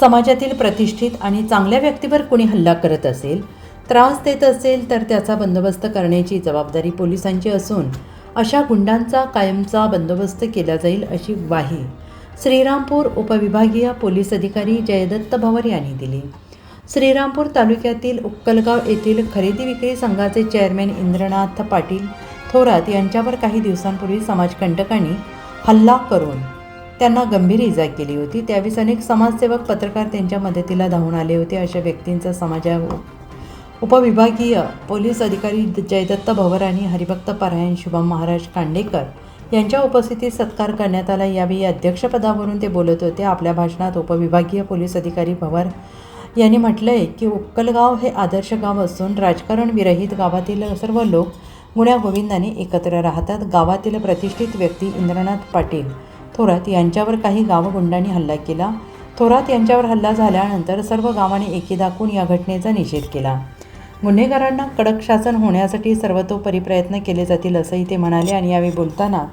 समाजातील प्रतिष्ठित आणि चांगल्या व्यक्तीवर कुणी हल्ला करत असेल त्रास देत असेल तर त्याचा बंदोबस्त करण्याची जबाबदारी पोलिसांची असून अशा गुंडांचा कायमचा बंदोबस्त केला जाईल अशी ग्वाही श्रीरामपूर उपविभागीय पोलीस अधिकारी जयदत्त भवर यांनी दिली. श्रीरामपूर तालुक्यातील उक्कलगाव येथील खरेदी विक्री संघाचे चेअरमॅन इंद्रनाथ पाटील थोरात यांच्यावर काही दिवसांपूर्वी समाजकंटकांनी हल्ला करून त्यांना गंभीर इजा केली होती. त्यावेळेस अनेक समाजसेवक पत्रकार त्यांच्या मदतीला धावून आले होते. अशा व्यक्तींचा समाजा उपविभागीय पोलीस अधिकारी जयदत्त भवर आणि हरिभक्त परायण शुभम महाराज कांडेकर यांच्या उपस्थितीत सत्कार करण्यात आला. यावेळी अध्यक्षपदावरून ते बोलत होते. आपल्या भाषणात उपविभागीय पोलीस अधिकारी भवर यांनी म्हटलं आहे की उक्कलगाव हे आदर्श गाव असून राजकारण विरहित गावातील सर्व लोक गुण्यागोविंदाने एकत्र राहतात. गावातील प्रतिष्ठित व्यक्ती इंद्रनाथ पाटील थोरात यांच्यावर काही गावगुंडांनी हल्ला केला. थोरात यांच्यावर हल्ला झाल्यानंतर सर्व गावाने एकी दाखवून या घटनेचा निषेध केला. गुन्हेगारांना कडक शासन होण्यासाठी सर्वतोपरी प्रयत्न केले जातील असंही ते म्हणाले आणि यावेळी बोलताना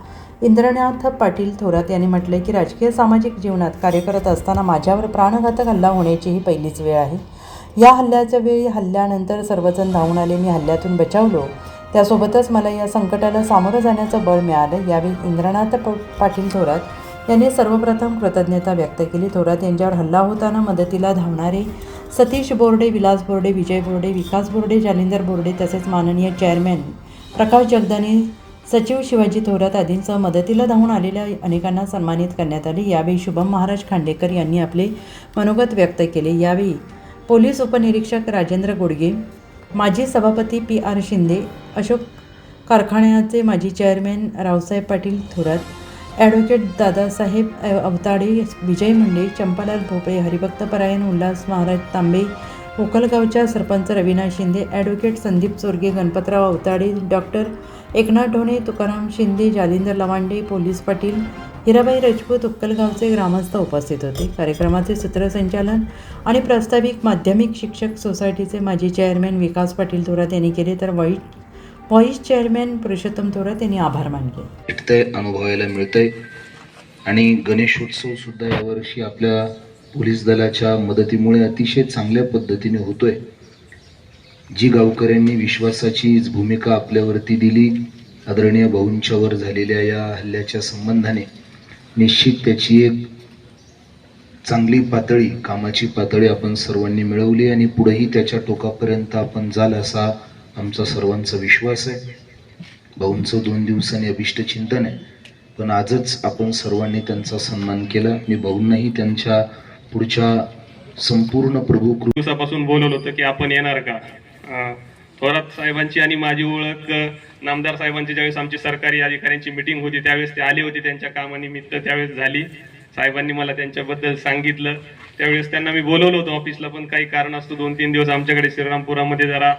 इंद्रनाथ पाटील थोरात यांनी म्हटले की राजकीय सामाजिक जीवनात कार्य करत असताना माझ्यावर प्राणघातक हल्ला होण्याची ही पहिलीच वेळ आहे. या हल्ल्याच्या वेळी हल्ल्यानंतर सर्वजण धावून आले. मी हल्ल्यातून बचावलो. त्यासोबतच मला या संकटाला सामोरं जाण्याचं बळ मिळालं. यावेळी इंद्रनाथ प पाटील थोरात यांनी सर्वप्रथम कृतज्ञता व्यक्त केली. थोरात यांच्यावर हल्ला होताना मदतीला धावणारे सतीश बोर्डे विलास बोर्डे विजय बोर्डे विकास बोर्डे जालिंदर बोर्डे तसेच माननीय चेअरमॅन प्रकाश जगदाने सचिव शिवाजी थोरात आदींसह मदतीला धावून आलेल्या अनेकांना सन्मानित करण्यात आले. यावेळी शुभम महाराज खांडेकर यांनी आपले मनोगत व्यक्त केले. यावेळी पोलीस उपनिरीक्षक राजेंद्र गोडगे माजी सभापती पी आर शिंदे अशोक कारखान्याचे माजी चेअरमॅन रावसाहेब पाटील थोरात ॲडव्होकेट दादासाहेब अवताडे विजय मुंडे चंपालाल भोपळे हरिभक्त परायण Ulhas Maharaj Tambe उकलगावच्या sarpanch Ravinath Shinde advocate Sandeep Chorge Ganpatrao Awatade doctor Eknath Dhone Tukaram Shinde Jalindar Lavande police Patil Hirabai Rajput उक्कलगावचे ग्रामस्थ उपस्थित होते. कार्यक्रमाचे सूत्रसंचालन आणि प्रास्ताविक माध्यमिक शिक्षक सोसायटीचे माजी चेअरमॅन विकास पाटील थोरात यांनी केले तर वाईट व्हाईस चेअरमॅन पुरुषोत्तम थोरात यांनी आभार मानले. भेटतंय अनुभवायला मिळतंय आणि गणेशोत्सव सुद्धा यावर्षी आपल्या पोलीस दलाच्या मदतीमुळे अतिशय चांगल्या पद्धतीने होतोय. जी गावकऱ्यांनी विश्वासाची भूमिका आपल्यावरती दिली आदरणीय भाऊंच्यावर झालेल्या या हल्ल्याच्या संबंधाने. निश्चित त्याची एक चांगली पातळी कामाची पातळी आपण सर्वांनी मिळवली आणि पुढेही त्याच्या टोकापर्यंत आपण जाल असा आमचा सर्वांचा विश्वास आहे. भाऊंचं दोन दिवसांनी अभिष्ट चिंतन आहे. पण आजच आपण सर्वांनी त्यांचा सन्मान केला. मी भाऊंनाही त्यांच्या पुढच्या संपूर्ण प्रभू कृ दिवसापासून बोलवलं होतं की आपण येणार का? थोरात साहेबांची आणि माझी ओळख नामदार साहेबांची ज्यावेळेस आमची सरकारी अधिकाऱ्यांची मिटिंग होती त्यावेळेस ते आले होते त्यांच्या कामानिमित्त त्यावेळेस झाली. साहेबांनी मला त्यांच्याबद्दल सांगितलं. त्यावेळेस त्यांना मी बोलवलं होतं ऑफिसला पण काही कारण असतं दोन तीन दिवस आमच्याकडे श्रीरामपुरामध्ये जरा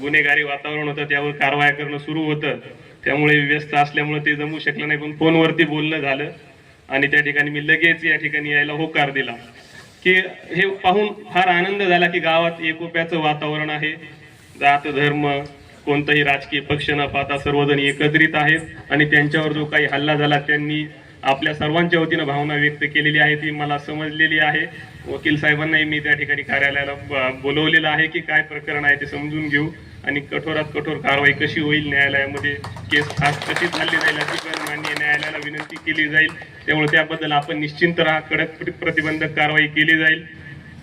गुन्हेगारी वातावरण होतं त्यावर कारवाया करणं सुरू होतं. त्यामुळे व्यस्त असल्यामुळे ते जमू शकलं नाही पण फोनवरती बोलणं झालं. आणि त्या ठिकाणी मी लगेच या ठिकाणी यायला होकार दिला. की हे पाहून फार आनंद झाला की गावात एकोप्याचं वातावरण आहे. जात धर्म कोणताही राजकीय पक्ष न पाहता सर्वजण एकत्रित आहेत आणि त्यांच्यावर जो काही हल्ला झाला त्यांनी आपल्या सर्वांच्या वतीनं भावना व्यक्त केलेली आहे ती मला समजलेली आहे. वकील साहेबांनाही मी त्या ठिकाणी कार्यालयाला ब- बोलवलेलं आहे की काय प्रकरण आहे ते समजून घेऊ आणि कठोरात कठोर कारवाई कशी होईल न्यायालयामध्ये केस खास कशी चालली जाईल अशी पण माननीय न्यायालयाला विनंती केली जाईल. त्यामुळे त्याबद्दल आपण निश्चिंत राहा कडक प्रतिबंधक कारवाई केली जाईल.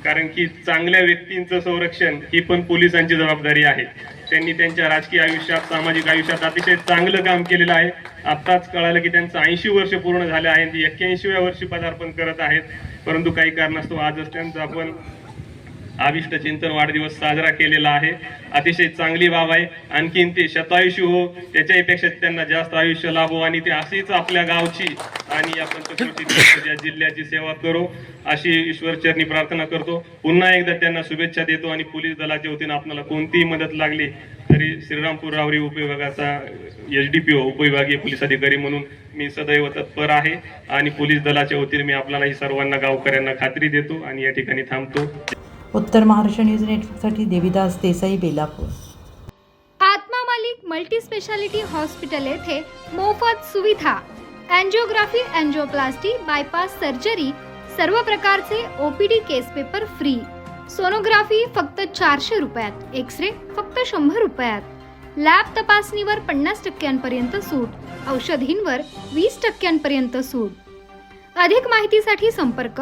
कारण की चांगल्या व्यक्तींचं संरक्षण ही पण पोलिसांची जबाबदारी आहे. त्यांनी त्यांच्या राजकीय आयुष्यात सामाजिक आयुष्यात अतिशय चांगलं काम केलेलं आहे. आत्ताच कळालं की त्यांचं ऐंशी वर्ष पूर्ण झाले आहे ती एक्क्याऐंशीव्या वर्षी पदार्पण करत आहेत. परंतु काही कारणास्तव आजच त्यांचं आपण अभिष्ट चिंतन वाढदिवस साजरा केलेला आहे. अतिशय चांगली बाब आहे. आणखीन ते शतायुषी हो त्याच्यापेक्षा त्यांना जास्त आयुष्य लाभो आणि ते अशीच आपल्या गावची आणि या पंचकृती या जिल्ह्याची सेवा करो अशी ईश्वरचरणी प्रार्थना करतो. पुन्हा एकदा त्यांना शुभेच्छा देतो आणि पोलीस दलाच्या वतीनं आपल्याला कोणतीही मदत लागली तरी श्रीरामपूर रावरी उपविभागाचा एच डी पी ओ हो, उपविभागीय पोलीस अधिकारी म्हणून मी सदैव तत्पर आहे. आणि पोलीस दलाच्या वतीने मी आपल्याला सर्वांना गावकऱ्यांना खात्री देतो आणि या ठिकाणी थांबतो. उत्तर महाराष्ट्र न्यूज नेटवर्कसाठी Devidas Desai Belapur. Atma Malik multi speciality hospital येथे मोफत सुविधा. अँजिओग्राफी अँजिओप्लास्टी बायपास सर्जरी सर्व प्रकारचे OPD case paper free. Sonography फक्त चारशे रुपयात एक्स रे फक्त शंभर रुपयात. लॅब तपासणीवर पन्नास टक्क्यांपर्यंत सूट औषधींवर वीस टक्क्यांपर्यंत सूट. अधिक माहितीसाठी संपर्क